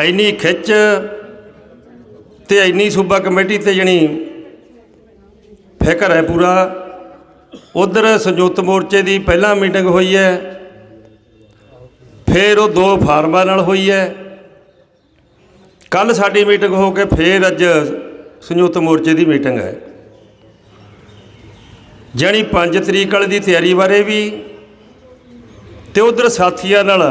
ਇੰਨੀ ਖਿੱਚ ਤੇ ਇੰਨੀ ਸੂਬਾ ਕਮੇਟੀ ਤੇ ਜਣੀ ਫਿਕਰ ਹੈ ਪੂਰਾ। ਉਧਰ ਸੰਯੁਕਤ ਮੋਰਚੇ ਦੀ ਪਹਿਲਾਂ ਮੀਟਿੰਗ ਹੋਈ ਹੈ, ਫਿਰ ਉਹ ਦੋ ਫਾਰਮਾਂ ਨਾਲ ਹੋਈ ਹੈ। ਕੱਲ ਸਾਡੀ ਮੀਟਿੰਗ ਹੋ ਕੇ ਫਿਰ ਅੱਜ ਸੰਯੁਕਤ ਮੋਰਚੇ ਦੀ ਮੀਟਿੰਗ ਹੈ। ਜਾਣੀ 5 ਤਰੀਕ ਵਾਲੇ ਦੀ ਤਿਆਰੀ ਬਾਰੇ ਵੀ ਤੇ ਉਧਰ ਸਾਥੀਆਂ ਨਾਲ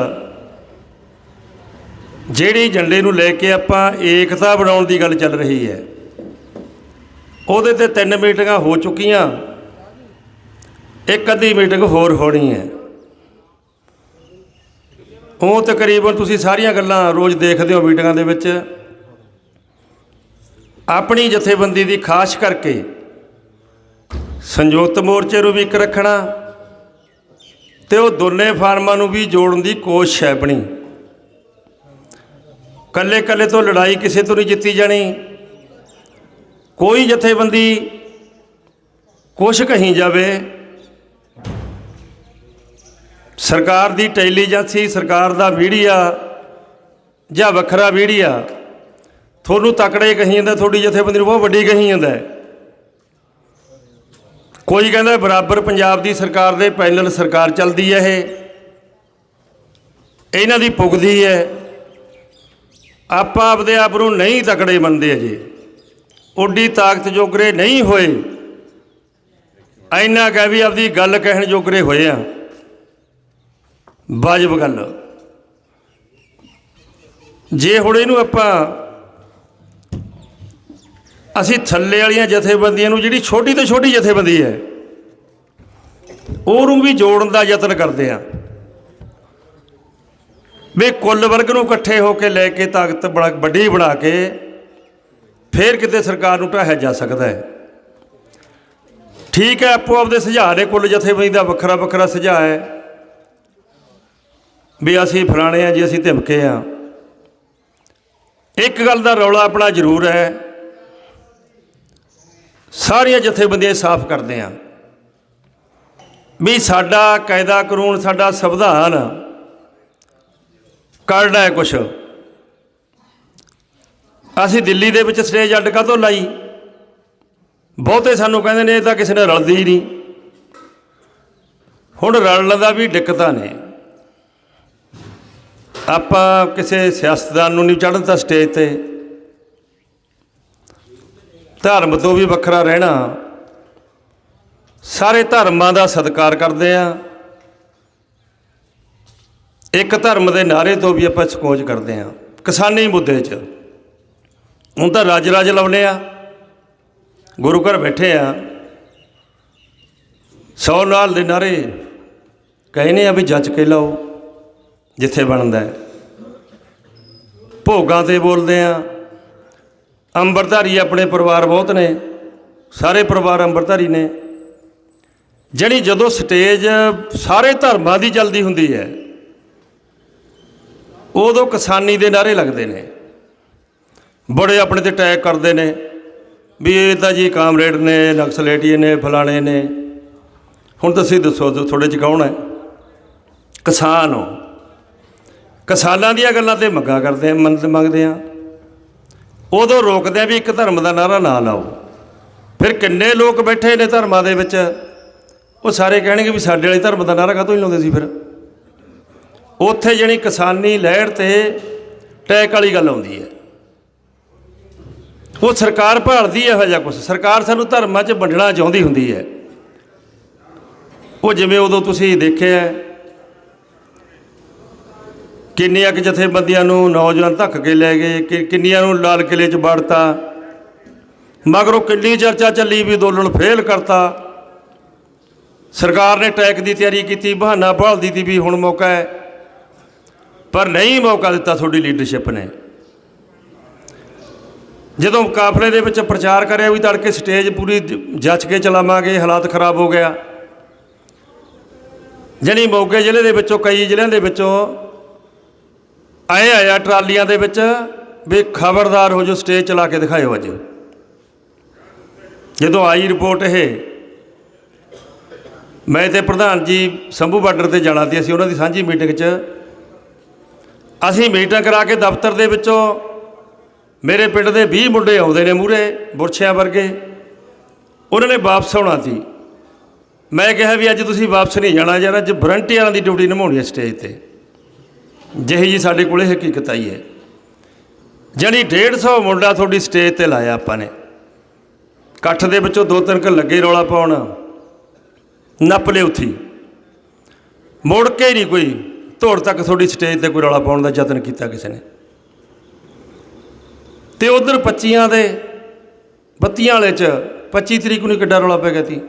ਜਿਹੜੀ ਝੰਡੇ ਨੂੰ ਲੈ ਕੇ ਆਪਾਂ ਏਕਤਾ ਬਣਾਉਣ ਦੀ ਗੱਲ ਚੱਲ ਰਹੀ ਹੈ, ਉਹਦੇ ਤੇ ਤਿੰਨ ਮੀਟਿੰਗਾਂ ਹੋ ਚੁੱਕੀਆਂ, ਇੱਕ ਅੱਧੀ ਮੀਟਿੰਗ ਹੋਰ ਹੋਣੀ ਹੈ। ਉਹ ਤਕਰੀਬਨ ਤੁਸੀਂ ਸਾਰੀਆਂ ਗੱਲਾਂ ਰੋਜ਼ ਦੇਖਦੇ ਹੋ ਮੀਟਿੰਗਾਂ ਦੇ ਵਿੱਚ। ਆਪਣੀ ਜਥੇਬੰਦੀ ਦੀ ਖਾਸ ਕਰਕੇ ਸੰਯੁਕਤ ਮੋਰਚੇ ਨੂੰ ਵੀ ਇੱਕ ਰੱਖਣਾ ਤੇ ਉਹ ਦੋਨੇ ਫਾਰਮਾਂ ਨੂੰ ਵੀ ਜੋੜਨ ਦੀ ਕੋਸ਼ਿਸ਼ ਹੈ ਆਪਣੀ। ਕੱਲੇ ਕੱਲੇ ਤੋਂ ਲੜਾਈ ਕਿਸੇ ਤੋਂ ਨਹੀਂ ਜਿੱਤੀ ਜਾਣੀ। ਕੋਈ ਜਥੇਬੰਦੀ ਕੁਛ ਕਹੀ ਜਾਵੇ। ਸਰਕਾਰ ਦੀ ਟੈਲੀਜੈਂਸੀ ਸਰਕਾਰ ਦਾ ਮੀਡੀਆ ਜਾਂ ਵੱਖਰਾ ਮੀਡੀਆ, ਤੁਹਾਨੂੰ ਤਕੜੇ ਕਹੀ ਜਾਂਦਾ, ਤੁਹਾਡੀ ਜਥੇਬੰਦੀ ਨੂੰ ਬਹੁਤ ਵੱਡੀ ਕਹੀ ਜਾਂਦਾ ਕੋਈ ਕਹਿੰਦਾ ਬਰਾਬਰ ਪੰਜਾਬ ਦੀ ਸਰਕਾਰ ਦੇ ਪੈਨਲ ਸਰਕਾਰ ਚੱਲਦੀ ਹੈ ਇਹ। ਇਹਨਾਂ ਦੀ ਪੁਗਦੀ ਹੈ। ਆਪਾਂ ਆਪਦੇ ਆਪ ਨੂੰ ਨਹੀਂ ਤਕੜੇ ਮੰਨਦੇ ਅਜੇ। ਓਡੀ ਤਾਕਤ ਜੋਗਰੇ ਨਹੀਂ ਹੋਏ। ਐਨਾ ਕਹਿ ਵੀ ਆਪਦੀ ਗੱਲ ਕਹਿਣ ਜੋਗਰੇ ਹੋਏ ਆ। ਵਾਜਬ ਗੱਲ। ਜੇ ਹੁਣ ਇਹਨੂੰ ਆਪਾਂ ਅਸੀਂ ਥੱਲੇ ਵਾਲੀਆਂ ਜਥੇਬੰਦੀਆਂ ਨੂੰ, ਜਿਹੜੀ ਛੋਟੀ ਤੋਂ ਛੋਟੀ ਜਥੇਬੰਦੀ ਹੈ, ਉਹਨੂੰ ਵੀ ਜੋੜਨ ਦਾ ਯਤਨ ਕਰਦੇ ਆ। ਵੀ ਕੁੱਲ ਵਰਗ ਨੂੰ ਇਕੱਠੇ ਹੋ ਕੇ ਲੈ ਕੇ ਤਾਕਤ ਬੜਾ ਵੱਡੀ ਬਣਾ ਕੇ ਫੇਰ ਕਿਤੇ ਸਰਕਾਰ ਨੂੰ ਢਾਹਿਆ ਜਾ ਸਕਦਾ ਹੈ। ਠੀਕ ਹੈ, ਆਪੋ ਆਪਦੇ ਸੁਝਾਅ ਨੇ ਕੁੱਲ ਜਥੇਬੰਦੀ ਦਾ ਵੱਖਰਾ ਵੱਖਰਾ ਸੁਝਾਅ ਹੈ। ਵੀ ਅਸੀਂ ਫਲਾਣੇ ਆ ਜੀ, ਅਸੀਂ ਧਮਕੇ ਆ ਇੱਕ ਗੱਲ ਦਾ ਰੌਲਾ ਆਪਣਾ ਜ਼ਰੂਰ ਹੈ। ਸਾਰੀਆਂ ਜਥੇਬੰਦੀਆਂ ਸਾਫ਼ ਕਰਦੇ ਆ ਵੀ ਸਾਡਾ ਕਾਇਦਾ ਕਾਨੂੰਨ, ਸਾਡਾ ਸੰਵਿਧਾਨ ਕਰਨਾ ਹੈ ਕੁਛ। ਅਸੀਂ ਦਿੱਲੀ ਦੇ ਵਿੱਚ ਸਟੇਜ ਅੱਡ ਕਾਹਤੋਂ ਲਾਈ? ਬਹੁਤੇ ਸਾਨੂੰ ਕਹਿੰਦੇ ਨੇ ਇਹ ਤਾਂ ਕਿਸੇ ਨੇ ਰਲਦੀ ਹੀ ਨਹੀਂ। ਹੁਣ ਰਲਣ ਦਾ ਵੀ ਦਿੱਕਤਾਂ ਨੇ। ਆਪਾਂ ਕਿਸੇ ਸਿਆਸਤਦਾਨ ਨੂੰ ਨਹੀਂ ਚੜ੍ਹਨ ਤਾਂ ਸਟੇਜ ਤੇ। ਧਰਮ ਤੋਂ ਵੀ ਵੱਖਰਾ ਰਹਿਣਾ। ਸਾਰੇ ਧਰਮਾਂ ਦਾ ਸਤਿਕਾਰ ਕਰਦੇ ਆ। ਇੱਕ ਧਰਮ ਦੇ ਨਾਰੇ ਤੋਂ ਵੀ ਆਪਾਂ ਸਕੋਚ ਕਰਦੇ ਆ ਕਿਸਾਨੀ ਮੁੱਦੇ 'ਚ। ਹੁਣ ਤਾਂ ਰਾਜ ਰਾਜ ਲਾਉਨੇ ਆ ਗੁਰੂ ਘਰ ਬੈਠੇ ਆ ਸੌ ਨਾਲ ਦੇ ਨਾਰੇ ਕਹਿੰਦੇ ਆ ਵੀ ਜੱਜ ਕੇ ਲਾਓ, ਜਿੱਥੇ ਬਣਦਾ ਭੋਗਾਂ ਤੇ ਬੋਲਦੇ ਆ ਅੰਬਰਧਾਰੀ ਆਪਣੇ ਪਰਿਵਾਰ ਬਹੁਤ ਨੇ, ਸਾਰੇ ਪਰਿਵਾਰ ਅੰਬਰਧਾਰੀ ਨੇ। ਜਿਹੜੀ ਜਦੋਂ ਸਟੇਜ ਸਾਰੇ ਧਰਮਾਂ ਦੀ ਚੱਲਦੀ ਹੁੰਦੀ ਹੈ ਉਦੋਂ ਕਿਸਾਨੀ ਦੇ ਨਾਰੇ ਲੱਗਦੇ ਨੇ। ਬੜੇ ਆਪਣੇ ਤੇ ਅਟੈਕ ਕਰਦੇ ਨੇ ਵੀ ਇਹ ਤਾਂ ਜੀ ਕਾਮਰੇਡ ਨੇ ਨਕਸਲੇਟੀ ਨੇ, ਫਲਾਣੇ ਨੇ। ਹੁਣ ਤੁਸੀਂ ਦੱਸੋ ਤੁਹਾਡੇ ਚ ਕੌਣ ਹੈ? ਕਿਸਾਨ ਹੋ। ਕਿਸਾਨਾਂ ਦੀਆਂ ਗੱਲਾਂ ਤੇ ਮੰਗਾ ਕਰਦੇ ਆ, ਮੰਨਤ ਮੰਗਦੇ ਆ। ਉਦੋਂ ਰੋਕਦੇ ਆ ਵੀ ਇੱਕ ਧਰਮ ਦਾ ਨਾਰਾ ਨਾ ਲਾਓ। ਫਿਰ ਕਿੰਨੇ ਲੋਕ ਬੈਠੇ ਨੇ ਧਰਮਾਂ ਦੇ ਵਿੱਚ? ਉਹ ਸਾਰੇ ਕਹਿਣਗੇ ਵੀ ਸਾਡੇ ਵਾਲੇ ਧਰਮ ਦਾ ਨਾਰਾ ਕਾਹਤੋਂ ਹੀ ਲਾਉਂਦੇ ਸੀ ਫਿਰ? ਉੱਥੇ ਜਣੀ ਕਿਸਾਨੀ ਲਹਿਰ ਤੇ ਟੈਕ ਵਾਲੀ ਗੱਲ ਆਉਂਦੀ ਹੈ। ਉਹ ਸਰਕਾਰ ਭਾਲਦੀ ਹੈ ਇਹੋ ਜਿਹਾ ਕੁਝ ਸਰਕਾਰ ਸਾਨੂੰ ਧਰਮਾਂ 'ਚ ਵੰਡਣਾ ਚਾਹੁੰਦੀ ਹੁੰਦੀ ਹੈ। ਉਹ ਜਿਵੇਂ ਉਦੋਂ ਤੁਸੀਂ ਦੇਖਿਆ ਕਿੰਨੀਆਂ ਕਿ ਜਥੇਬੰਦੀਆਂ ਨੂੰ ਨੌਜਵਾਨ ਧੱਕ ਕੇ ਲੈ ਗਏ, ਕਿ ਕਿੰਨੀਆਂ ਨੂੰ ਲਾਲ ਕਿਲੇ 'ਚ ਵੜਤਾ। ਮਗਰੋਂ ਕਿੰਨੀ ਚਰਚਾ ਚੱਲੀ ਵੀ ਅੰਦੋਲਨ ਫੇਲ ਕਰਤਾ। ਸਰਕਾਰ ਨੇ ਟੈਕ ਦੀ ਤਿਆਰੀ ਕੀਤੀ, ਬਹਾਨਾ ਭਾਲਦੀ ਦੀ ਵੀ ਹੁਣ ਮੌਕਾ ਹੈ। ਪਰ ਨਹੀਂ ਮੌਕਾ ਦਿੱਤਾ ਤੁਹਾਡੀ ਲੀਡਰਸ਼ਿਪ ਨੇ। ਜਦੋਂ ਕਾਫਲੇ ਦੇ ਵਿੱਚ ਪ੍ਰਚਾਰ ਕਰਿਆ ਵੀ ਤੜਕੇ ਸਟੇਜ ਪੂਰੀ ਜ- ਜੱਚ ਕੇ ਚਲਾਵਾਂਗੇ, ਹਾਲਾਤ ਖਰਾਬ ਹੋ ਗਿਆ। ਜਣੀ ਮੋਗੇ ਜ਼ਿਲ੍ਹੇ ਦੇ ਵਿੱਚੋਂ, ਕਈ ਜ਼ਿਲ੍ਹਿਆਂ ਦੇ ਵਿੱਚੋਂ ਆਏ ਆਇਆ ਟਰਾਲੀਆਂ ਦੇ ਵਿੱਚ ਵੀ ਖਬਰਦਾਰ ਹੋ ਜੋ ਸਟੇਜ ਚਲਾ ਕੇ ਦਿਖਾਇਓ ਅੱਜ। ਜਦੋਂ ਆਈ ਰਿਪੋਰਟ ਇਹ, ਮੈਂ ਤੇ ਪ੍ਰਧਾਨ ਜੀ ਸੰਭੂ ਬਾਰਡਰ ਤੇ ਜਾਣਾ ਸੀ, ਅਸੀਂ ਉਹਨਾਂ ਦੀ ਸਾਂਝੀ ਮੀਟਿੰਗ 'ਚ ਅਸੀਂ ਮੀਟਿੰਗ ਕਰਾ ਕੇ ਦਫ਼ਤਰ ਦੇ ਵਿੱਚੋਂ ਮੇਰੇ ਪਿੰਡ ਦੇ 20 ਮੁੰਡੇ ਆਉਂਦੇ ਨੇ ਮੂਰੇ ਬੁਰਛਿਆਂ ਵਰਗੇ। ਉਹਨਾਂ ਨੇ ਵਾਪਸ ਆਉਣਾ ਸੀ। ਮੈਂ ਕਿਹਾ ਵੀ ਅੱਜ ਤੁਸੀਂ ਵਾਪਸ ਨਹੀਂ ਜਾਣਾ ਯਾਰ ਅੱਜ ਵਰੰਟੀਅਰਾਂ ਦੀ ਡਿਊਟੀ ਨਿਭਾਉਣੀ ਹੈ ਸਟੇਜ ਤੇ। ਜਿਹੀ ਜੀ ਸਾਡੇ ਕੋਲੇ ਹਕੀਕਤ ਆਈ ਹੈ। ਜਾਣੀ 150 ਮੁੰਡਾ ਤੁਹਾਡੀ ਸਟੇਜ ਤੇ ਲਾਇਆ ਆਪਾਂ ਨੇ। ਇਕੱਠ ਦੇ ਵਿੱਚੋਂ ਦੋ ਤਿੰਨ ਕ ਲੱਗੇ ਰੌਲਾ ਪਾਉਣ। ਨੱਪ ਲਿਓ ਉੱਥੀ। ਮੁੜ ਕੇ ਨਹੀਂ ਕੋਈ ਧੋੜ ਤੱਕ ਤੁਹਾਡੀ ਸਟੇਜ ਤੇ ਕੋਈ ਰੌਲਾ ਪਾਉਣ ਦਾ ਯਤਨ ਕੀਤਾ ਕਿਸੇ ਨੇ? ਤੇ ਉਧਰ 25 ਦੇ, ਬੱਤੀਆਂ ਵਾਲੇ ਚ 25 ਤਰੀਕ ਨੂੰ ਕਿੱਡਾ ਰੌਲਾ ਪੈ ਗਿਆ ਸੀ?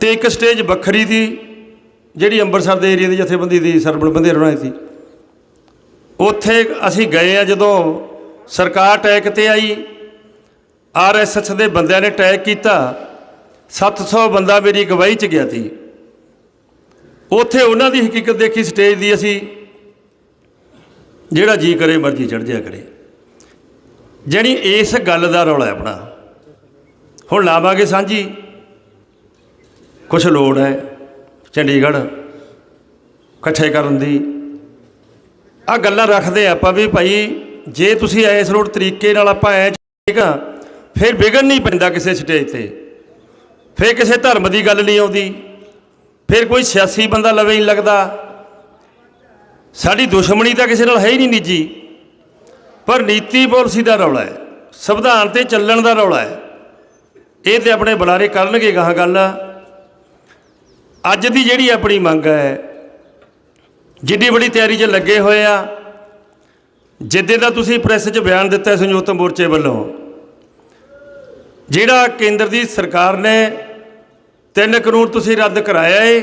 ਤੇ ਇੱਕ ਸਟੇਜ ਵੱਖਰੀ ਦੀ ਜਿਹੜੀ ਅੰਮ੍ਰਿਤਸਰ ਦੇ ਏਰੀਆ ਦੀ ਜਥੇਬੰਦੀ ਦੀ ਸਰਬਣ ਬੰਦੇ ਰੋਣਾ ਸੀ। ਉੱਥੇ ਅਸੀਂ ਗਏ ਆ ਜਦੋਂ ਸਰਕਾਰ ਅਟੈਕ ਤੇ ਆਈ ਆਰਐਸਐਸ ਦੇ ਬੰਦਿਆਂ ਨੇ ਅਟੈਕ ਕੀਤਾ 700 ਬੰਦਾ ਮੇਰੀ ਗਵਾਹੀ ਚ ਗਿਆ ਸੀ। ਉੱਥੇ ਉਹਨਾਂ ਦੀ ਹਕੀਕਤ ਦੇਖੀ, ਸਟੇਜ ਦੀ ਅਸੀਂ ਜਿਹੜਾ ਜੀ ਕਰੇ, ਮਰਜ਼ੀ ਚੜ ਜਿਆ ਕਰੇ। ਜਿਹੜੀ ਇਸ ਗੱਲ ਦਾ ਰੌਲਾ ਆਪਣਾ। ਹੁਣ ਲਾਵਾਂਗੇ ਸਾਂਝੀ। ਕੁਝ ਲੋੜ ਹੈ ਚੰਡੀਗੜ੍ਹ ਇਕੱਠੇ ਕਰਨ ਦੀ। ਆ ਗੱਲਾਂ ਰੱਖਦੇ ਆਪਾਂ ਵੀ ਭਾਈ, ਜੇ ਤੁਸੀਂ ਇਸ ਰੋਡ ਤਰੀਕੇ ਨਾਲ ਆਪਾਂ ਐ ਠੀਕ ਆ, ਫਿਰ ਵਿਗਨ ਨਹੀਂ ਪੈਂਦਾ ਕਿਸੇ ਸਟੇਜ ਤੇ। ਫਿਰ ਕਿਸੇ ਧਰਮ ਦੀ ਗੱਲ ਨਹੀਂ ਆਉਂਦੀ। ਫਿਰ ਕੋਈ ਸਿਆਸੀ ਬੰਦਾ ਲਵੇ ਨਹੀਂ ਲੱਗਦਾ। ਸਾਡੀ ਦੁਸ਼ਮਣੀ ਤਾਂ ਕਿਸੇ ਨਾਲ ਹੈ ਹੀ ਨਹੀਂ ਨਿੱਜੀ। ਪਰ ਨੀਤੀ ਪਾਲਿਸੀ ਦਾ ਰੌਲਾ ਹੈ, ਸੰਵਿਧਾਨ ਤੇ ਚੱਲਣ ਦਾ ਰੌਲਾ ਹੈ। ਇਹ ਤੇ ਆਪਣੇ ਬੁਲਾਰੇ ਕਰਨਗੇ ਗਾਹਾਂ ਗੱਲ। ਅੱਜ ਦੀ ਜਿਹੜੀ ਆਪਣੀ ਮੰਗ ਹੈ, ਜਿੱਡੀ ਬੜੀ ਤਿਆਰੀ 'ਚ ਲੱਗੇ ਹੋਏ ਆ, ਜਿੱਦੇ ਦਾ ਤੁਸੀਂ ਪ੍ਰੈਸ 'ਚ ਬਿਆਨ ਦਿੱਤਾ ਸੰਯੁਕਤ ਮੋਰਚੇ ਵੱਲੋਂ, ਜਿਹੜਾ ਕੇਂਦਰ ਦੀ ਸਰਕਾਰ ਨੇ ਤਿੰਨ ਕਾਨੂੰਨ ਤੁਸੀਂ ਰੱਦ ਕਰਾਇਆ ਏ।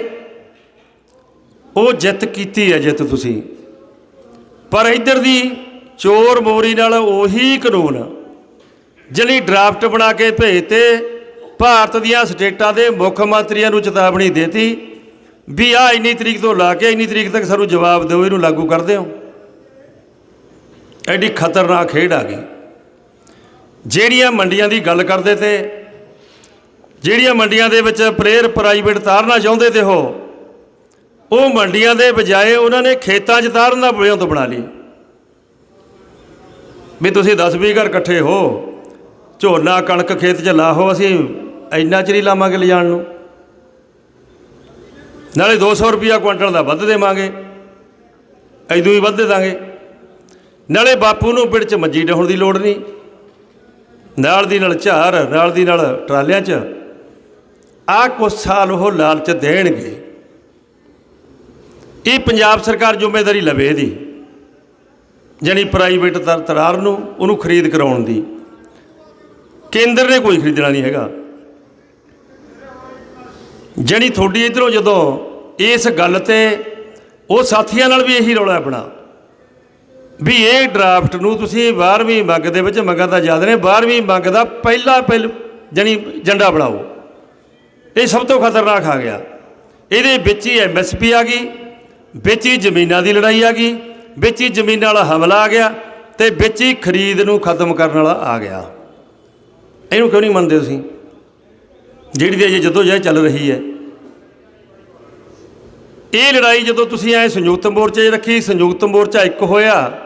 ਉਹ ਜਿੱਤ ਕੀਤੀ ਹੈ ਜਿੱਤ ਤੁਸੀਂ। ਪਰ ਇੱਧਰ ਦੀ ਚੋਰ ਮੋਰੀ ਨਾਲ ਉਹੀ ਕਾਨੂੰਨ, ਜਿਹੜੀ ਡਰਾਫਟ ਬਣਾ ਕੇ ਭੇਜਤੇ, ਭਾਰਤ ਦੀਆਂ ਸਟੇਟਾਂ ਦੇ ਮੁੱਖ ਮੰਤਰੀਆਂ ਨੂੰ ਚੇਤਾਵਨੀ ਦੇਤੀ, ਵੀ ਆ ਇੰਨੀ ਤਰੀਕ ਤੋਂ ਲਾ ਕੇ ਇੰਨੀ ਤਰੀਕ ਤੱਕ ਸਾਨੂੰ ਜਵਾਬ ਦਿਓ, ਇਹਨੂੰ ਲਾਗੂ ਕਰ ਦਿਓ। ਐਡੀ ਖਤਰਨਾਕ ਖੇਡ ਆ ਗਈ। ਜਿਹੜੀਆਂ ਮੰਡੀਆਂ ਦੀ ਗੱਲ ਕਰਦੇ ਤੇ ਜਿਹੜੀਆਂ ਮੰਡੀਆਂ ਦੇ ਵਿੱਚ ਪ੍ਰੇਅਰ ਪ੍ਰਾਈਵੇਟ ਤਾਰਨਾ ਚਾਹੁੰਦੇ ਤੇ ਹੋ, ਉਹ ਮੰਡੀਆਂ ਦੇ ਬਜਾਏ ਉਹਨਾਂ ਨੇ ਖੇਤਾਂ 'ਚ ਤਾਰਨ ਦਾ ਤੋਂ ਬਣਾ ਲਈ। ਵੀ ਤੁਸੀਂ 10 20 ਘਰ ਇਕੱਠੇ ਹੋ, ਝੋਨਾ, ਕਣਕ ਖੇਤ 'ਚ ਲਾਹੋ ਅਸੀਂ ਇੰਨਾ ਚਿਰ ਹੀ ਲਾਵਾਂਗੇ ਲਿਜਾਣ ਨੂੰ। ਨਾਲੇ 200 ਰੁਪਿਆ ਕੁਇੰਟਲ ਦਾ ਵੱਧ ਦੇਵਾਂਗੇ, ਐਦੋਂ ਹੀ ਵੱਧ ਦੇ ਦਾਂਗੇ। ਨਾਲੇ ਬਾਪੂ ਨੂੰ ਪਿੰਡ 'ਚ ਮੱਜੀ ਡਾਉਣ ਦੀ ਲੋੜ ਨਹੀਂ। ਨਾਲ ਦੀ ਨਾਲ ਝਾਰ, ਨਾਲ ਦੀ ਨਾਲ ਟਰਾਲਿਆਂ 'ਚ ਆਹ ਕੁਛ ਸਾਲ ਉਹ ਲਾਲਚ ਦੇਣਗੇ। ਇਹ ਪੰਜਾਬ ਸਰਕਾਰ ਜ਼ਿੰਮੇਵਾਰੀ ਲਵੇ ਇਹਦੀ। ਜਾਣੀ ਪ੍ਰਾਈਵੇਟ ਤਰ ਤਰਾਰ ਨੂੰ, ਉਹਨੂੰ ਖਰੀਦ ਕਰਾਉਣ ਦੀ। ਕੇਂਦਰ ਨੇ ਕੋਈ ਖਰੀਦਣਾ ਨਹੀਂ ਹੈਗਾ। ਜਿਹੜੀ ਤੁਹਾਡੀ ਇਧਰੋਂ ਜਦੋਂ ਇਸ ਗੱਲ ਤੇ ਉਹ ਸਾਥੀਆਂ ਨਾਲ ਵੀ ਇਹੀ ਰੌਲਾ ਆਪਣਾ। ਵੀ ਇਹ ਡਰਾਫਟ ਨੂੰ ਤੁਸੀਂ 12ਵੀਂ ਮੰਗ ਦੇ ਵਿੱਚ ਮੰਗਾਂ ਤਾਂ ਜ਼ਿਆਦਾ ਨੇ 12ਵੀਂ ਮੰਗ ਦਾ ਪਹਿਲਾ ਪਹਿਲ ਜਾਣੀ ਏਜੰਡਾ ਬਣਾਓ। ਇਹ ਸਭ ਤੋਂ ਖਤਰਨਾਕ ਆ ਗਿਆ। ਇਹਦੇ ਵਿੱਚ ਹੀ ਐਮਐਸਪੀ ਆ ਗਈ, ਵਿੱਚ ਹੀ ਜ਼ਮੀਨਾਂ ਦੀ ਲੜਾਈ ਆ ਗਈ, ਵਿੱਚ ਹੀ ਜ਼ਮੀਨਾਂ ਵਾਲਾ ਹਮਲਾ ਆ ਗਿਆ ਤੇ ਵਿੱਚ ਹੀ ਖਰੀਦ ਨੂੰ ਖਤਮ ਕਰਨ ਵਾਲਾ ਆ ਗਿਆ। ਇਹਨੂੰ ਕਿਉਂ ਨਹੀਂ ਮੰਨਦੇ ਤੁਸੀਂ? ਜਿਹੜੀ ਦੀ ਅਜੇ ਜਦੋਂ ਜਹ ਚੱਲ ਰਹੀ ਹੈ। ਇਹ ਲੜਾਈ ਜਦੋਂ ਤੁਸੀਂ ਐ ਸੰਯੁਕਤ ਮੋਰਚੇ 'ਚ ਰੱਖੀ, ਸੰਯੁਕਤ ਮੋਰਚਾ ਇੱਕ ਹੋਇਆ,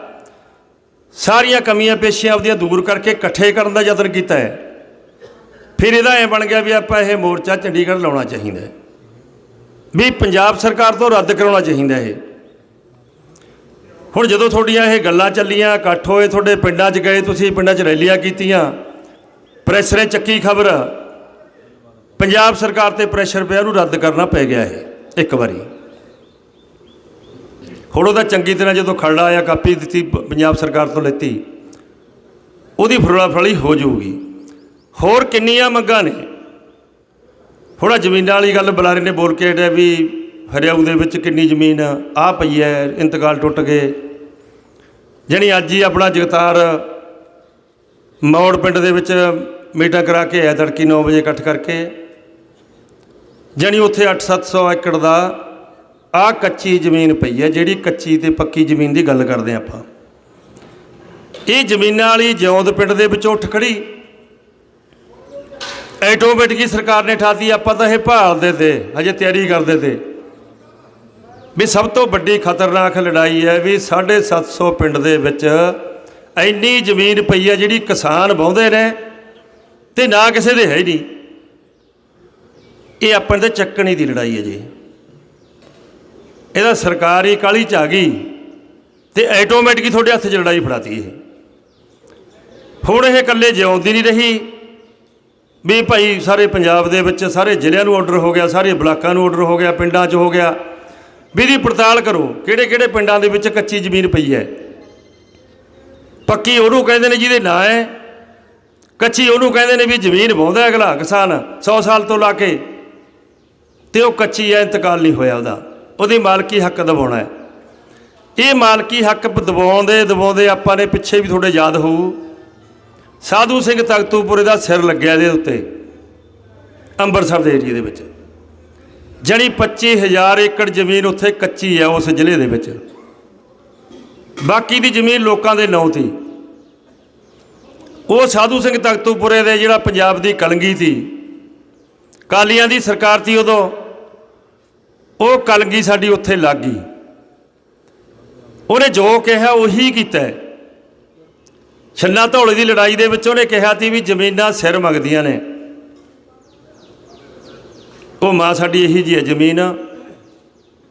ਸਾਰੀਆਂ ਕਮੀਆਂ ਪੇਸ਼ੀਆਂ ਆਪਦੀਆਂ ਦੂਰ ਕਰਕੇ ਇਕੱਠੇ ਕਰਨ ਦਾ ਯਤਨ ਕੀਤਾ ਹੈ। ਫਿਰ ਇਹਦਾ ਐ ਬਣ ਗਿਆ ਵੀ ਆਪਾਂ ਇਹ ਮੋਰਚਾ ਚੰਡੀਗੜ੍ਹ ਲਾਉਣਾ ਚਾਹੀਦਾ ਵੀ ਪੰਜਾਬ ਸਰਕਾਰ ਤੋਂ ਰੱਦ ਕਰਾਉਣਾ ਚਾਹੀਦਾ ਇਹ। ਹੁਣ ਜਦੋਂ ਤੁਹਾਡੀਆਂ ਇਹ ਗੱਲਾਂ ਚੱਲੀਆਂ, ਇਕੱਠ ਹੋਏ ਤੁਹਾਡੇ ਪਿੰਡਾਂ 'ਚ ਗਏ, ਤੁਸੀਂ ਪਿੰਡਾਂ 'ਚ ਰੈਲੀਆਂ ਕੀਤੀਆਂ ਪ੍ਰੈਸ ਨੇ ਚੱਕੀ ਖਬਰ, ਪੰਜਾਬ ਸਰਕਾਰ ਤੇ ਪ੍ਰੈਸ਼ਰ ਪਿਆ, ਉਹਨੂੰ ਰੱਦ ਕਰਨਾ ਪੈ ਗਿਆ ਇਹ, ਇੱਕ ਵਾਰੀ। ਹੁਣ ਉਹਦਾ ਚੰਗੀ ਤਰ੍ਹਾਂ ਜਦੋਂ ਖਰੜਾ ਆਇਆ, ਕਾਪੀ ਦਿੱਤੀ ਪੰਜਾਬ ਸਰਕਾਰ ਤੋਂ ਲੈਤੀ, ਉਹਦੀ ਫਰੋਲਾ ਫਰਲੀ ਹੋ ਜਾਊਗੀ। ਹੋਰ ਕਿੰਨੀਆਂ ਮੰਗਾਂ ਨੇ? ਹੁਣ ਜ਼ਮੀਨਾਂ ਵਾਲੀ ਗੱਲ ਬੁਲਾਰੇ ਨੇ ਬੋਲ ਕੇ ਹਟਿਆ ਵੀ ਹਰਿਆਊ ਦੇ ਵਿੱਚ ਕਿੰਨੀ ਜ਼ਮੀਨ ਆ ਪਈ ਹੈ ਇੰਤਕਾਲ ਟੁੱਟ ਗਏ। ਜਾਣੀ ਅੱਜ ਹੀ ਆਪਣਾ ਜਗਤਾਰ ਮੌੜ ਪਿੰਡ ਦੇ ਵਿੱਚ ਮੀਟਾਂ ਕਰਾ ਕੇ ਆਇਆ ਤੜਕੀ 9 ਵਜੇ ਇਕੱਠ ਕਰਕੇ। ਜਾਣੀ ਉੱਥੇ 8-700 ਏਕੜ ਦਾ ਆ ਕੱਚੀ ਜ਼ਮੀਨ ਪਈ ਹੈ ਜਿਹੜੀ ਕੱਚੀ ਤੇ ਪੱਕੀ ਜ਼ਮੀਨ ਦੀ ਗੱਲ ਕਰਦੇ ਹਾਂ ਆਪਾਂ। ਇਹ ਜ਼ਮੀਨਾਂ ਵਾਲੀ ਜਿਉਂਦ ਪਿੰਡ ਦੇ ਵਿੱਚ ਉੱਠ ਖੜੀ। ਆਟੋਮੈਟਿਕਲੀ ਸਰਕਾਰ ਨੇ ਠਾਤੀ, ਆਪਾਂ ਤਾਂ ਇਹ ਭਾਲਦੇ ਤੇ, ਹਜੇ ਤਿਆਰੀ ਕਰਦੇ ਤੇ। ਵੀ ਸਭ ਤੋਂ ਵੱਡੀ ਖਤਰਨਾਕ ਲੜਾਈ ਹੈ ਵੀ 750 ਪਿੰਡ ਦੇ ਵਿੱਚ ਇੰਨੀ ਜ਼ਮੀਨ ਪਈ ਹੈ ਜਿਹੜੀ ਕਿਸਾਨ ਵਾਹੁੰਦੇ ਨੇ ਤੇ ਨਾ ਕਿਸੇ ਦੇ ਹੈ ਹੀ ਨਹੀਂ। ਇਹ ਆਪਣੇ ਤੇ ਚੱਕਣੀ ਦੀ ਲੜਾਈ ਹੈ ਜੀ। ਇਹਦਾ ਸਰਕਾਰੀ ਕਾਲੀ ਚ ਆ ਗਈ ਤੇ ਆਟੋਮੈਟਿਕਲੀ ਤੁਹਾਡੇ ਹੱਥ 'ਚ ਲੜਾਈ ਫੜਾਤੀ ਇਹ। ਹੁਣ ਇਹ ਇਕੱਲੇ ਜਿਉਂਦੀ ਨਹੀਂ ਰਹੀ। ਵੀ ਭਾਈ ਸਾਰੇ ਪੰਜਾਬ ਦੇ ਵਿੱਚ ਸਾਰੇ ਜ਼ਿਲ੍ਹਿਆਂ ਨੂੰ ਆਰਡਰ ਹੋ ਗਿਆ, ਸਾਰੇ ਬਲਾਕਾਂ ਨੂੰ ਆਰਡਰ ਹੋ ਗਿਆ, ਪਿੰਡਾਂ 'ਚ ਹੋ ਗਿਆ। ਵੀ ਇਹਦੀ ਪੜਤਾਲ ਕਰੋ, ਕਿਹੜੇ ਕਿਹੜੇ ਪਿੰਡਾਂ ਦੇ ਵਿੱਚ ਕੱਚੀ ਜ਼ਮੀਨ ਪਈ ਹੈ। ਪੱਕੀ ਉਹਨੂੰ ਕਹਿੰਦੇ ਨੇ ਜਿਹਦੇ ਨਾਂ ਹੈ। ਕੱਚੀ ਉਹਨੂੰ ਕਹਿੰਦੇ ਨੇ ਵੀ ਜ਼ਮੀਨ ਵਾਉਂਦਾ ਅਗਲਾ ਕਿਸਾਨ 100 ਸਾਲ ਤੋਂ ਲਾ ਕੇ। ਤੇ ਉਹ ਕੱਚੀ ਹੈ, ਇੰਤਕਾਲ ਨਹੀਂ ਹੋਇਆ ਉਹਦਾ। ਉਹਦੀ ਮਾਲਕੀ ਹੱਕ ਦਬਾਉਣਾ ਹੈ। ਇਹ ਮਾਲਕੀ ਹੱਕ ਦਬਾਉਂਦੇ ਦਬਾਉਂਦੇ ਆਪਾਂ ਨੇ ਪਿੱਛੇ ਵੀ ਤੁਹਾਡੇ ਯਾਦ ਹੋਊ। ਸਾਧੂ ਸਿੰਘ ਤਖਤੂਪੁਰੇ ਦਾ ਸਿਰ ਲੱਗਿਆ ਇਹਦੇ ਉੱਤੇ ਅੰਮ੍ਰਿਤਸਰ ਦੇ ਏਰੀਏ ਦੇ ਵਿੱਚ। ਜਣੀ 25000 ਏਕੜ ਜ਼ਮੀਨ ਉੱਥੇ ਕੱਚੀ ਹੈ ਉਸ ਜ਼ਿਲ੍ਹੇ ਦੇ ਵਿੱਚ। ਬਾਕੀ ਦੀ ਜ਼ਮੀਨ ਲੋਕਾਂ ਦੇ ਨਾਂ ਤੀ। ਉਹ ਸਾਧੂ ਸਿੰਘ ਤਖਤੂਪੁਰੇ ਦੇ ਜਿਹੜਾ ਪੰਜਾਬ ਦੀ ਕਲੰਗੀ ਸੀ, ਕਾਲੀਆਂ ਦੀ ਸਰਕਾਰ ਸੀ ਉਦੋਂ, ਉਹ ਕਲੰਗੀ ਸਾਡੀ ਉੱਥੇ ਲੱਗ ਗਈ। ਉਹਨੇ ਜੋ ਕਿਹਾ ਉਹੀ ਕੀਤਾ। ਹੈ। ਛੰਨਾ ਧੌਲੇ ਦੀ ਲੜਾਈ ਦੇ ਵਿੱਚ ਉਹਨੇ ਕਿਹਾ ਸੀ ਵੀ ਜ਼ਮੀਨਾਂ ਸਿਰ ਮੰਗਦੀਆਂ ਨੇ। ਉਹ ਮਾਂ ਸਾਡੀ ਇਹੀ ਜੀ ਹੈ, ਜ਼ਮੀਨ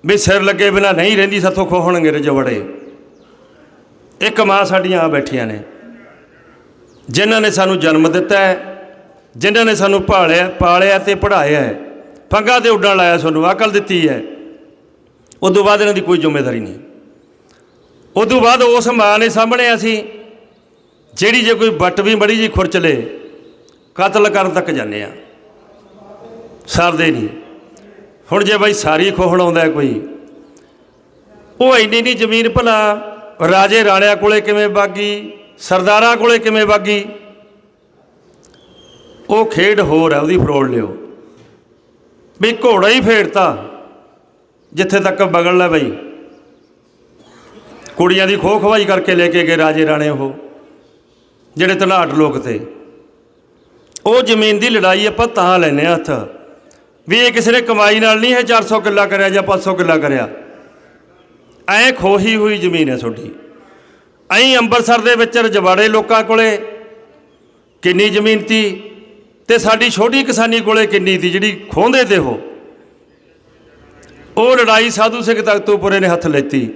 ਵੀ ਸਿਰ ਲੱਗੇ ਬਿਨਾ ਨਹੀਂ ਰਹਿੰਦੀ, ਸਾਥੋਂ ਖੋਹਣਗੇ ਰਜਵੜੇ। ਇੱਕ ਮਾਂ ਸਾਡੀਆਂ ਆ ਬੈਠੀਆਂ ਨੇ, ਜਿਨ੍ਹਾਂ ਨੇ ਸਾਨੂੰ ਜਨਮ ਦਿੱਤਾ ਹੈ, ਜਿਨ੍ਹਾਂ ਨੇ ਸਾਨੂੰ ਪਾਲਿਆ ਪਾਲਿਆ ਤੇ ਪੜ੍ਹਾਇਆ ਹੈ। ਫੰਗਾ ਤੇ ਉੱਡਣ ਲਾਇਆ ਸਾਨੂੰ ਅਕਲ ਦਿੱਤੀ ਹੈ। ਉਦੋਂ ਬਾਅਦ ਇਹਨਾਂ ਦੀ ਕੋਈ ਜ਼ਿੰਮੇਵਾਰੀ ਨਹੀਂ। ਉਦੋਂ ਬਾਅਦ ਉਸ ਮਾਂ ਨੇ ਸਾਹਮਣੇ ਅਸੀਂ ਜਿਹੜੀ ਜੇ ਕੋਈ ਬੱਟ ਵੀ ਮੜੀ ਜੀ ਖੁਰਚਲੇ ਕਤਲ ਕਰਨ ਤੱਕ ਜਾਂਦੇ ਆ। ਸਰਦੇ ਨਹੀਂ। ਹੁਣ ਜੇ ਬਾਈ ਸਾਰੀ ਖੋਹਣ ਆਉਂਦਾ ਕੋਈ, ਉਹ ਇੰਨੀ ਨਹੀਂ ਜ਼ਮੀਨ ਭਲਾ ਰਾਜੇ ਰਾਣਿਆਂ ਕੋਲੇ ਕਿਵੇਂ ਬਾਗੀ, ਸਰਦਾਰਾਂ ਕੋਲੇ ਕਿਵੇਂ ਬਾਗੀ। ਉਹ ਖੇਡ ਹੋਰ ਹੈ, ਉਹਦੀ ਫਰੋੜ ਲਿਓ। ਵੀ ਘੋੜਾ ਹੀ ਫੇੜਤਾ ਜਿੱਥੇ ਤੱਕ ਬਗਲ ਲੈ ਬਈ। ਕੁੜੀਆਂ ਦੀ ਖੋਖਵਾਈ ਕਰਕੇ ਲੈ ਕੇ ਗਏ ਰਾਜੇ ਰਾਣੇ ਉਹ। ਜਿਹੜੇ ਧਨਾਟ ਲੋਕ ਤੇ। ਉਹ ਜ਼ਮੀਨ ਦੀ ਲੜਾਈ ਆਪਾਂ ਤਾਂ ਲੈਨੇ ਆ ਹੱਥ। ਵੀ ਇਹ ਕਿਸੇ ਨੇ ਕਮਾਈ ਨਾਲ ਨਹੀਂ ਹੈ 400 ਕਿੱਲਾ ਕਰਿਆ ਜਾਂ 500 ਕਿੱਲਾ ਕਰਿਆ। ਐ ਖੋਹੀ ਹੋਈ ਜ਼ਮੀਨ ਹੈ ਤੁਹਾਡੀ। ਐਂ ਅੰਮ੍ਰਿਤਸਰ ਦੇ ਵਿੱਚ ਰਜਵਾੜੇ ਲੋਕਾਂ ਕੋਲੇ ਕਿੰਨੀ ਜ਼ਮੀਨ ਤੀ ਤੇ ਸਾਡੀ ਛੋਟੀ ਕਿਸਾਨੀ ਕੋਲੇ ਕਿੰਨੀ ਤੀ, ਜਿਹੜੀ ਖੋਹਦੇ ਤੇ ਉਹ। ਉਹ ਲੜਾਈ ਸਾਧੂ ਸਿੰਘ ਤਖਤੂਪੁਰੇ ਨੇ ਹੱਥ ਲੈਤੀ।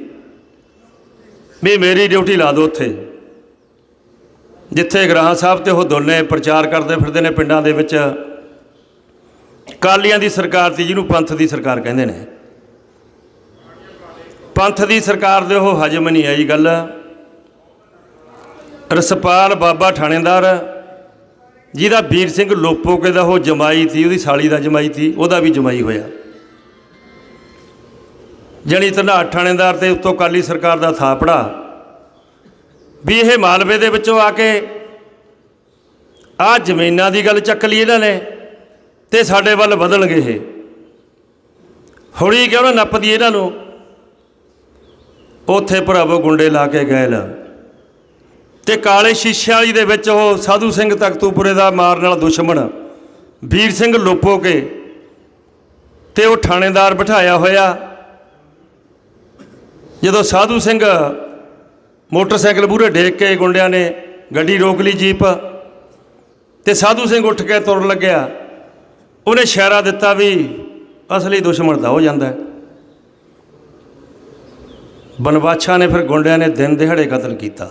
ਵੀ ਮੇਰੀ ਡਿਊਟੀ ਲਾ ਦਿਓ ਉੱਥੇ। ਜਿੱਥੇ ਗ੍ਰਾਹ ਸਾਹਿਬ ਤੇ ਉਹ ਦੋਨੇ ਪ੍ਰਚਾਰ ਕਰਦੇ ਫਿਰਦੇ ਨੇ ਪਿੰਡਾਂ ਦੇ ਵਿੱਚ, ਕਾਲੀਆਂ ਦੀ ਸਰਕਾਰ ਤੀ ਜਿਹਨੂੰ ਪੰਥ ਦੀ ਸਰਕਾਰ ਕਹਿੰਦੇ ਨੇ। ਪੰਥ ਦੀ ਸਰਕਾਰ ਦੇ ਉਹ ਹਜਮ ਨਹੀਂ ਆਈ ਗੱਲ। ਰਸਪਾਲ ਬਾਬਾ ਥਾਣੇਦਾਰ ਜਿਹਦਾ ਵੀਰ ਸਿੰਘ ਲੋਪੋਕੇ ਦਾ ਉਹ ਜਮਾਈ ਸੀ, ਉਹਦੀ ਸਾਲੀ ਦਾ ਜਮਾਈ ਸੀ, ਉਹਦਾ ਵੀ ਜਮਾਈ ਹੋਇਆ। ਜਣੀ ਧਨਾਟ ਥਾਣੇਦਾਰ ਤੇ ਉੱਤੋਂ ਕਾਲੀ ਸਰਕਾਰ ਦਾ ਥਾਪੜਾ। ਵੀ ਇਹ ਮਾਲਵੇ ਦੇ ਵਿੱਚੋਂ ਆ ਕੇ ਆ ਜ਼ਮੀਨਾਂ ਦੀ ਗੱਲ ਚੱਕ ਲਈ ਇਹਨਾਂ ਨੇ ਤੇ ਸਾਡੇ ਵੱਲ ਵਧਣਗੇ ਇਹ। ਹੁਣੀ ਕਿਉਂ ਨਾ ਨੱਪਦੀ ਇਹਨਾਂ ਨੂੰ? ਉੱਥੇ ਭਰਾਵੋ ਗੁੰਡੇ ਲਾ ਕੇ ਗਏ ਲ ਤੇ ਕਾਲੇ ਸ਼ੀਸ਼ੇ ਵਾਲੀ ਦੇ ਵਿੱਚ ਉਹ ਸਾਧੂ ਸਿੰਘ ਤਖਤੂਪੁਰੇ ਦਾ ਮਾਰਨ ਵਾਲਾ ਦੁਸ਼ਮਣ, ਵੀਰ ਸਿੰਘ ਲੋਪੋ ਕੇ ਤੇ ਉਹ ਥਾਣੇਦਾਰ ਬਿਠਾਇਆ ਹੋਇਆ। ਜਦੋਂ ਸਾਧੂ ਸਿੰਘ ਮੋਟਰਸਾਈਕਲ ਮੂਹਰੇ ਡੇਕ ਕੇ ਗੁੰਡਿਆਂ ਨੇ ਗੱਡੀ ਰੋਕ ਲਈ ਜੀਪ ਤੇ ਸਾਧੂ ਸਿੰਘ ਉੱਠ ਕੇ ਤੁਰਨ ਲੱਗਿਆ। ਉਹਨੇ ਇਸ਼ਾਰਾ ਦਿੱਤਾ ਵੀ ਅਸਲੀ ਦੁਸ਼ਮਣ ਤਾਂ ਹੋ ਜਾਂਦਾ ਹੈ। ਬਨਵਾਛਾ ਨੇ ਫਿਰ ਗੁੰਡਿਆਂ ਨੇ ਦਿਨ ਦਿਹਾੜੇ ਕਤਲ ਕੀਤਾ।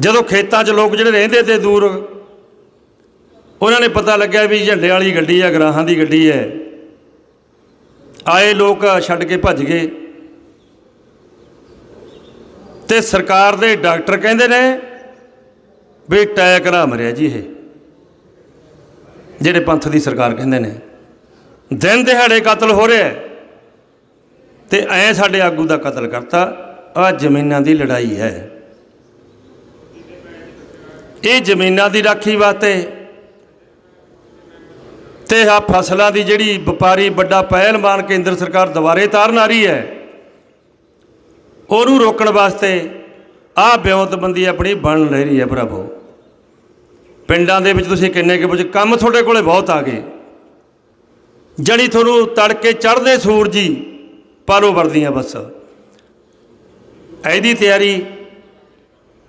ਜਦੋਂ ਖੇਤਾਂ 'ਚ ਲੋਕ ਜਿਹੜੇ ਰਹਿੰਦੇ ਤੇ ਦੂਰ, ਉਹਨਾਂ ਨੇ ਪਤਾ ਲੱਗਿਆ ਵੀ ਝੰਡੇ ਵਾਲੀ ਗੱਡੀ ਆ ਗਰਾਹਾਂ ਦੀ ਗੱਡੀ ਹੈ। ਆਏ ਲੋਕ ਛੱਡ ਕੇ ਭੱਜ ਗਏ। ਤੇ ਸਰਕਾਰ ਦੇ ਡਾਕਟਰ ਕਹਿੰਦੇ ਨੇ ਵੀ ਟੈਕ ਨਾ ਮਰਿਆ ਜੀ ਇਹ। ਜਿਹੜੇ ਪੰਥ ਦੀ ਸਰਕਾਰ ਕਹਿੰਦੇ ਨੇ। ਦਿਨ ਦਿਹਾੜੇ ਕਤਲ ਹੋ ਰਿਹਾ ਹੈ। ਤੇ ਐ ਸਾਡੇ ਆਗੂ ਦਾ ਕਤਲ ਕਰਤਾ। ਆ ਜ਼ਮੀਨਾਂ ਦੀ ਲੜਾਈ ਹੈ। ਇਹ ਜ਼ਮੀਨਾਂ ਦੀ ਰਾਖੀ ਵਾਸਤੇ ਤੇ ਆ ਫਸਲਾਂ ਦੀ ਜਿਹੜੀ ਵਪਾਰੀ ਵੱਡਾ ਪਹਿਲਵਾਨ ਕੇਂਦਰ ਸਰਕਾਰ ਦੁਬਾਰੇ ਤਾਰਨ ਆ ਰਹੀ ਹੈ। ਉਹਨੂੰ ਰੋਕਣ ਵਾਸਤੇ ਆਹ ਬਿਉਂਤਬੰਦੀ ਆਪਣੀ ਬਣ ਲੈ ਰਹੀ ਹੈ ਪ੍ਰਭੂ। ਪਿੰਡਾਂ ਦੇ ਵਿੱਚ ਤੁਸੀਂ ਕਿੰਨੇ ਕੁ ਵਜੇ ਕੰਮ ਤੁਹਾਡੇ ਕੋਲੇ ਬਹੁਤ ਆ ਗਏ। ਜਣੀ ਤੁਹਾਨੂੰ ਤੜਕੇ ਚੜ੍ਹਦੇ ਸੂਰਜੀ ਪਾ ਵਰਦੀਆਂ ਬਸ। ਇਹਦੀ ਤਿਆਰੀ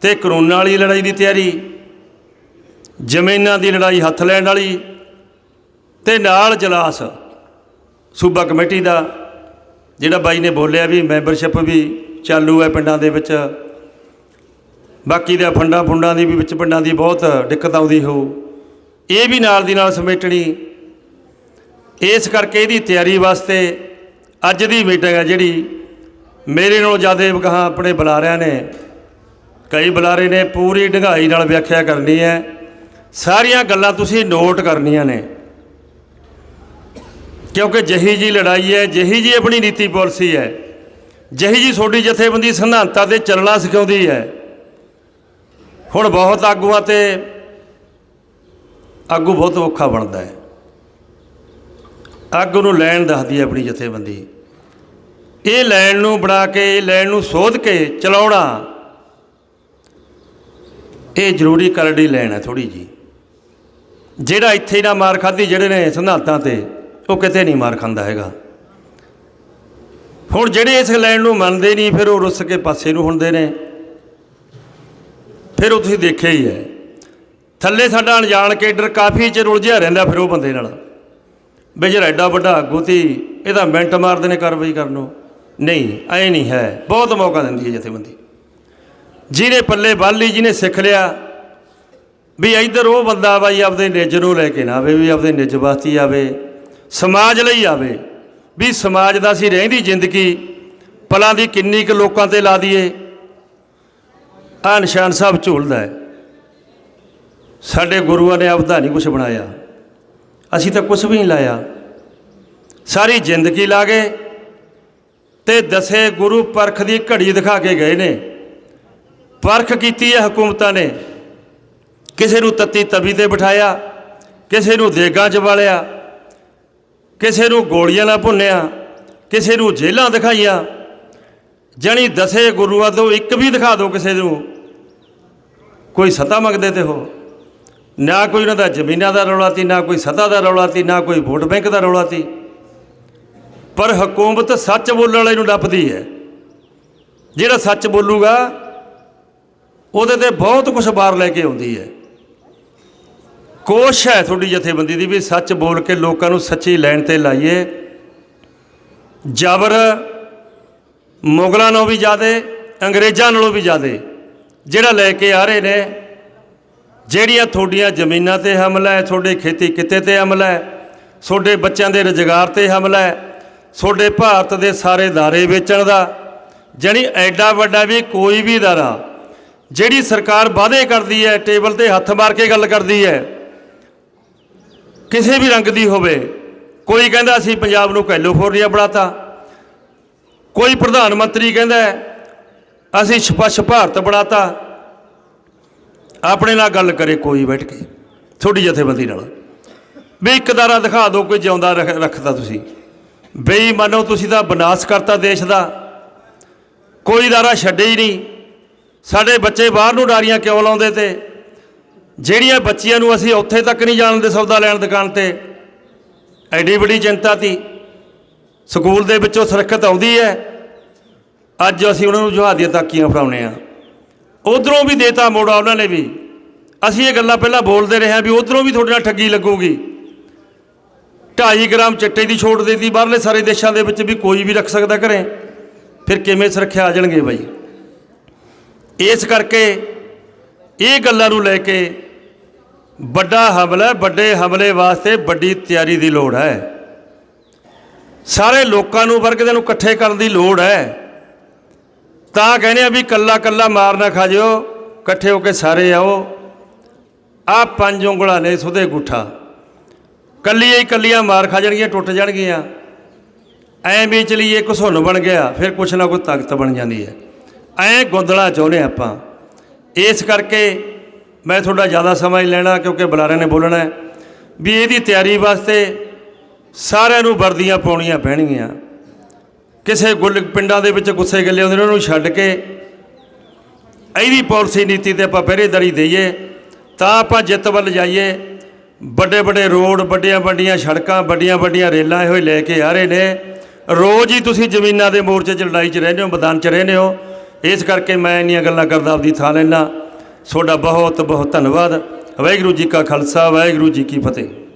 ਤੇ ਕਰੋਨਾ ਵਾਲੀ ਲੜਾਈ ਦੀ ਤਿਆਰੀ, ਜ਼ਮੀਨਾਂ ਦੀ ਲੜਾਈ, ਹੱਥ ਲੈਣ ਵਾਲੀ ਤੇ ਨਾਲ ਜਲਾਸ। ਸੂਬਾ ਕਮੇਟੀ ਦਾ ਜਿਹੜਾ ਬਾਈ ਨੇ ਬੋਲਿਆ ਵੀ ਮੈਂਬਰਸ਼ਿਪ ਵੀ ਚਾਲੂ ਹੈ ਪਿੰਡਾਂ ਦੇ ਵਿੱਚ। ਬਾਕੀ ਦੇ ਫੰਡਾਂ ਫੁੰਡਾਂ ਦੀ ਵੀ ਵਿੱਚ ਪਿੰਡਾਂ ਦੀ ਬਹੁਤ ਦਿੱਕਤ ਆਉਂਦੀ ਹੋ ਇਹ ਵੀ ਨਾਲ ਦੀ ਨਾਲ ਸਮੇਟਣੀ। ਇਸ ਕਰਕੇ ਇਹਦੀ ਤਿਆਰੀ ਵਾਸਤੇ ਅੱਜ ਦੀ ਮੀਟਿੰਗ ਹੈ ਜਿਹੜੀ ਮੇਰੇ ਨਾਲੋਂ ਜ਼ਿਆਦਾ ਗਾਹਾਂ ਆਪਣੇ ਬੁਲਾਰਿਆਂ ਨੇ। ਕਈ ਬੁਲਾਰੇ ਨੇ ਪੂਰੀ ਡੰਗਾਈ ਨਾਲ ਵਿਆਖਿਆ ਕਰਨੀ ਹੈ। ਸਾਰੀਆਂ ਗੱਲਾਂ ਤੁਸੀਂ ਨੋਟ ਕਰਨੀਆਂ ਨੇ। ਕਿਉਂਕਿ ਜਹੀ ਜੀ ਲੜਾਈ ਹੈ, ਜਹੀ ਜੀ ਆਪਣੀ ਨੀਤੀ ਪਾਲਿਸੀ ਹੈ ਜਿਹੀ ਜੀ ਤੁਹਾਡੀ ਜਥੇਬੰਦੀ ਸਿਧਾਂਤਾਂ ਤੇ ਚੱਲਣਾ ਸਿਖਾਉਂਦੀ ਹੈ। ਹੁਣ ਬਹੁਤ ਆਗੂਆਂ ਤੇ ਆਗੂ ਬਹੁਤ ਔਖਾ ਬਣਦਾ ਹੈ। ਅੱਗ ਨੂੰ ਲੈਣ ਦੱਸਦੀ ਹੈ ਆਪਣੀ ਜਥੇਬੰਦੀ। ਇਹ ਲੈਣ ਨੂੰ ਬਣਾ ਕੇ, ਇਹ ਲੈਣ ਨੂੰ ਸੋਧ ਕੇ ਚਲਾਉਣਾ, ਇਹ ਜ਼ਰੂਰੀ ਕਰੜੀ ਲੈਣ ਹੈ ਥੋੜੀ ਜੀ ਜਿਹੜਾ ਇੱਥੇ ਨਾ ਮਾਰ ਖਾਧੀ, ਜਿਹੜੇ ਨੇ ਸਿਧਾਂਤਾਂ ਤੇ, ਉਹ ਕਿਤੇ ਨਹੀਂ ਮਾਰ ਖਾਂਦਾ ਹੈਗਾ। ਹੁਣ ਜਿਹੜੇ ਇਸ ਲੈਣ ਨੂੰ ਮੰਨਦੇ ਨਹੀਂ, ਫਿਰ ਉਹ ਰੁੱਸ ਕੇ ਪਾਸੇ ਨੂੰ ਹੁੰਦੇ ਨੇ। ਫਿਰ ਉਹ ਤੁਸੀਂ ਦੇਖਿਆ ਹੀ ਹੈ। ਥੱਲੇ ਸਾਡਾ ਅਣਜਾਣ ਕੇਡਰ ਕਾਫੀ ਚਿਰ ਉਲਝਿਆ ਰਹਿੰਦਾ ਫਿਰ ਉਹ ਬੰਦੇ ਨਾਲ। ਵੀ ਜਿਹੜਾ ਐਡਾ ਵੱਡਾ ਆਗੂ ਤੀ ਇਹਦਾ ਮਿੰਟ ਮਾਰਦੇ ਨੇ ਕਾਰਵਾਈ ਕਰਨ ਨੂੰ। ਨਹੀਂ, ਐ ਨਹੀਂ ਹੈ। ਬਹੁਤ ਮੌਕਾ ਦਿੰਦੀ ਹੈ ਜਥੇਬੰਦੀ। ਜਿਹਨੇ ਪੱਲੇ ਬੰਨ੍ਹ ਲਈ, ਜਿਹਨੇ ਸਿੱਖ ਲਿਆ ਵੀ ਇੱਧਰ ਉਹ ਬੰਦਾ ਬਾਈ ਆਪਦੇ ਨਿੱਜ ਨੂੰ ਲੈ ਕੇ ਨਾ ਆਵੇ, ਵੀ ਆਪਦੇ ਨਿੱਜ ਵਾਸਤੇ ਆਵੇ, ਸਮਾਜ ਲਈ ਆਵੇ। ਵੀ ਸਮਾਜ ਦਾ ਅਸੀਂ ਰਹਿੰਦੀ ਜ਼ਿੰਦਗੀ ਪਲਾਂ ਦੀ ਕਿੰਨੀ ਕੁ ਲੋਕਾਂ ਤੇ ਲਾ ਦਈਏ। ਆ ਨਿਸ਼ਾਨ ਸਾਹਿਬ ਝੂਲਦਾ ਹੈ। ਸਾਡੇ ਗੁਰੂਆਂ ਨੇ ਆਪਦਾ ਨਹੀਂ ਕੁਝ ਬਣਾਇਆ। ਅਸੀਂ ਤਾਂ ਕੁਝ ਵੀ ਨਹੀਂ ਲਾਇਆ। ਸਾਰੀ ਜ਼ਿੰਦਗੀ ਲਾ ਗਏ ਤੇ ਦਸੇ ਗੁਰੂ ਪਰਖ ਦੀ ਘੜੀ ਦਿਖਾ ਕੇ ਗਏ ਨੇ। ਪਰਖ ਕੀਤੀ ਹੈ ਹਕੂਮਤਾਂ ਨੇ। ਕਿਸੇ ਨੂੰ ਤੱਤੀ ਤਵੀ ਤੇ ਬਿਠਾਇਆ, ਕਿਸੇ ਨੂੰ ਦੇਗਾਂ 'ਚ ਵਾਲਿਆ। ਕਿਸੇ ਨੂੰ ਗੋਲੀਆਂ ਨਾਲ ਭੁੰਨਿਆ, ਕਿਸੇ ਨੂੰ ਜੇਲਾਂ ਦਿਖਾਈਆਂ, ਜਣੀ ਦਸੇ ਗੁਰੂਆਂ ਤੋਂ ਇੱਕ ਵੀ ਦਿਖਾ ਦਿਓ ਕਿਸੇ ਨੂੰ। ਕੋਈ ਸਤਾ ਮੰਗਦੇ ਤੇ ਹੋ। ਨਾ ਕੋਈ ਉਹਨਾਂ ਦਾ ਜ਼ਮੀਨਾਂ ਦਾ ਰੌਲਾ ਤੀ, ਨਾ ਕੋਈ ਸਤਾ ਦਾ ਰੌਲਾ ਤੀ, ਨਾ ਕੋਈ ਵੋਟ ਬੈਂਕ ਦਾ ਰੌਲਾ ਤੀ। ਪਰ ਹਕੂਮਤ ਸੱਚ ਬੋਲਣ ਵਾਲੇ ਨੂੰ ਲੱਭਦੀ ਹੈ। ਜਿਹੜਾ ਸੱਚ ਬੋਲੂਗਾ, ਉਹਦੇ ਤੇ ਬਹੁਤ ਕੁਝ ਬਾਹਰ ਲੈ ਕੇ ਆਉਂਦੀ ਹੈ। ਕੋਸ਼ ਹੈ ਤੁਹਾਡੀ ਜਥੇਬੰਦੀ ਦੀ ਵੀ ਸੱਚ ਬੋਲ ਕੇ ਲੋਕਾਂ ਨੂੰ ਸੱਚੀ ਲੈਣ ਤੇ ਲਾਈਏ। ਜਬਰ ਮੁਗਲਾਂ ਨਾਲੋਂ ਵੀ ਜ਼ਿਆਦੇ, ਅੰਗਰੇਜ਼ਾਂ ਨਾਲੋਂ ਵੀ ਜ਼ਿਆਦੇ। ਜਿਹੜਾ ਲੈ ਕੇ ਆ ਰਹੇ ਨੇ, ਜਿਹੜੀਆਂ ਤੁਹਾਡੀਆਂ ਜ਼ਮੀਨਾਂ ਤੇ ਹਮਲਾ ਹੈ, ਤੁਹਾਡੇ ਖੇਤੀ ਕਿੱਤੇ ਤੇ ਹਮਲਾ ਹੈ, ਤੁਹਾਡੇ ਬੱਚਿਆਂ ਦੇ ਰੁਜ਼ਗਾਰ ਤੇ ਹਮਲਾ ਹੈ, ਤੁਹਾਡੇ ਭਾਰਤ ਦੇ ਸਾਰੇ ਦਾਰੇ ਵੇਚਣ ਦਾ, ਜਾਣੀ ਐਡਾ ਵੱਡਾ ਵੀ ਕੋਈ ਵੀ ਦਾਰਾ, ਜਿਹੜੀ ਸਰਕਾਰ ਵਾਅਦੇ ਕਰਦੀ ਹੈ, ਟੇਬਲ ਤੇ ਹੱਥ ਮਾਰ ਕੇ ਗੱਲ ਕਰਦੀ ਹੈ ਕਿਸੇ ਵੀ ਰੰਗ ਦੀ ਹੋਵੇ, ਕੋਈ ਕਹਿੰਦਾ ਅਸੀਂ ਪੰਜਾਬ ਨੂੰ ਕੈਲੀਫੋਰਨੀਆ ਬਣਾਤਾ, ਕੋਈ ਪ੍ਰਧਾਨ ਮੰਤਰੀ ਕਹਿੰਦਾ ਅਸੀਂ ਸਪੱਛ ਭਾਰਤ ਬਣਾਤਾ, ਆਪਣੇ ਨਾਲ ਗੱਲ ਕਰੇ ਕੋਈ ਬੈਠ ਕੇ ਥੋੜੀ ਜਥੇਬੰਦੀ ਨਾਲ। ਵੀ ਇੱਕ ਦਾਰਾ ਦਿਖਾ ਦਿਓ ਕੋਈ ਜਿਉਂਦਾ ਰੱਖ- ਰੱਖਦਾ ਤੁਸੀਂ। ਬੇਈਮਾਨੋ ਤੁਸੀਂ ਤਾਂ ਬਨਾਸ ਕਰਤਾ ਦੇਸ਼ ਦਾ। ਕੋਈ ਦਾਰਾ ਛੱਡੇ ਹੀ ਨਹੀਂ। ਸਾਡੇ ਬੱਚੇ ਬਾਹਰ ਨੂੰ ਡਾਰੀਆਂ ਕਿਉਂ ਲਾਉਂਦੇ ਤੇ? ਜਿਹੜੀਆਂ ਬੱਚੀਆਂ ਨੂੰ ਅਸੀਂ ਉੱਥੇ ਤੱਕ ਨਹੀਂ ਜਾਣਦੇ ਸੌਦਾ ਲੈਣ ਦੁਕਾਨ ਤੇ, ਐਡੀ ਵੱਡੀ ਚਿੰਤਾ ਤੀ ਸਕੂਲ ਦੇ ਵਿੱਚੋਂ ਸੁਰੱਖਿਅਤ ਆਉਂਦੀ ਹੈ। ਅੱਜ ਅਸੀਂ ਉਹਨਾਂ ਨੂੰ ਜਹਾਜ਼ ਦੀਆਂ ਤਾਕੀਆਂ ਫੜਾਉਨੇ ਆ ਉਧਰੋਂ ਵੀ ਦੇਤਾ ਮੋੜਾ ਉਹਨਾਂ ਨੇ ਵੀ। ਅਸੀਂ ਇਹ ਗੱਲਾਂ ਪਹਿਲਾਂ ਬੋਲਦੇ ਰਹੇ ਹਾਂ ਵੀ ਉਧਰੋਂ ਵੀ ਤੁਹਾਡੇ ਨਾਲ ਠੱਗੀ ਲੱਗੂਗੀ। 2.5 ਗ੍ਰਾਮ ਚਿੱਟੇ ਦੀ ਛੋਟ ਦੇਤੀ, ਬਾਹਰਲੇ ਸਾਰੇ ਦੇਸ਼ਾਂ ਦੇ ਵਿੱਚ ਵੀ ਕੋਈ ਵੀ ਰੱਖ ਸਕਦਾ ਘਰੇ। ਫਿਰ ਕਿਵੇਂ ਸੁਰੱਖਿਆ ਆ ਜਾਣਗੇ ਬਾਈ? ਇਸ ਕਰਕੇ ਇਹ ਗੱਲਾਂ ਨੂੰ ਲੈ ਕੇ ਵੱਡਾ ਹਮਲਾ ਵੱਡੇ ਹਮਲੇ ਵਾਸਤੇ ਵੱਡੀ ਤਿਆਰੀ ਦੀ ਲੋੜ ਹੈ। ਸਾਰੇ ਲੋਕਾਂ ਨੂੰ ਵਰਗਦੇ ਨੂੰ ਇਕੱਠੇ ਕਰਨ ਦੀ ਲੋੜ ਹੈ। ਤਾਂ ਕਹਿੰਦੇ ਆ ਵੀ ਕੱਲਾ ਕੱਲਾ ਮਾਰ ਨਾ ਖਾ ਜਿਓ ਇਕੱਠੇ ਹੋ ਕੇ ਸਾਰੇ ਆਓ। ਆ ਪੰਜ ਉਂਗਲਾਂ ਨੇ ਸੁਦੇ ਗੁੱਠਾ। ਕੱਲੀਆਂ ਹੀ ਕੱਲੀਆਂ ਮਾਰ ਖਾ ਜਾਣਗੀਆਂ ਟੁੱਟ ਜਾਣਗੀਆਂ। ਐਂ ਵੀ ਚਲੀਏ ਘਸੁੰਨ ਬਣ ਗਿਆ, ਫਿਰ ਕੁਛ ਨਾ ਕੋਈ ਤਾਕਤ ਬਣ ਜਾਂਦੀ ਹੈ। ਐਂ ਗੁੰਦਲਾ ਚਾਹੁੰਦੇ ਆਪਾਂ। ਇਸ ਕਰਕੇ ਮੈਂ ਤੁਹਾਡਾ ਜ਼ਿਆਦਾ ਸਮਾਂ ਹੀ ਲੈਣਾ ਕਿਉਂਕਿ ਬੁਲਾਰਿਆਂ ਨੇ ਬੋਲਣਾ ਹੈ। ਵੀ ਇਹਦੀ ਤਿਆਰੀ ਵਾਸਤੇ ਸਾਰਿਆਂ ਨੂੰ ਵਰਦੀਆਂ ਪਾਉਣੀਆਂ ਪੈਣਗੀਆਂ। ਕਿਸੇ ਗੁੱਲ ਪਿੰਡਾਂ ਦੇ ਵਿੱਚ ਗੁੱਸੇ ਗੱਲੇ ਹੁੰਦੇ ਨੇ, ਉਹਨਾਂ ਨੂੰ ਛੱਡ ਕੇ ਇਹਦੀ ਪਾਲਿਸੀ ਨੀਤੀ ਤੇ ਆਪਾਂ ਪਹਿਰੇਦਾਰੀ ਦਈਏ, ਤਾਂ ਆਪਾਂ ਜਿੱਤ ਵੱਲ ਜਾਈਏ। ਵੱਡੇ ਵੱਡੇ ਰੋਡ, ਵੱਡੀਆਂ ਵੱਡੀਆਂ ਸੜਕਾਂ, ਵੱਡੀਆਂ ਵੱਡੀਆਂ ਰੇਲਾਂ ਇਹੋ ਹੀ ਲੈ ਕੇ ਆ ਰਹੇ ਨੇ। ਰੋਜ਼ ਹੀ ਤੁਸੀਂ ਜ਼ਮੀਨਾਂ ਦੇ ਮੋਰਚੇ 'ਚ ਲੜਾਈ 'ਚ ਰਹਿੰਦੇ ਹੋ, ਮੈਦਾਨ 'ਚ ਰਹਿੰਦੇ ਹੋ। ਇਸ ਕਰਕੇ ਮੈਂ ਇੰਨੀਆਂ ਗੱਲਾਂ ਕਰਦਾ, ਆਪਦੀ ਥਾਂ ਲੈਣਾ ਤੁਹਾਡਾ ਬਹੁਤ ਬਹੁਤ ਧੰਨਵਾਦ। ਵਾਹਿਗੁਰੂ ਜੀ ਕਾ ਖਾਲਸਾ ਵਾਹਿਗੁਰੂ ਜੀ ਕੀ ਫਤਿਹ।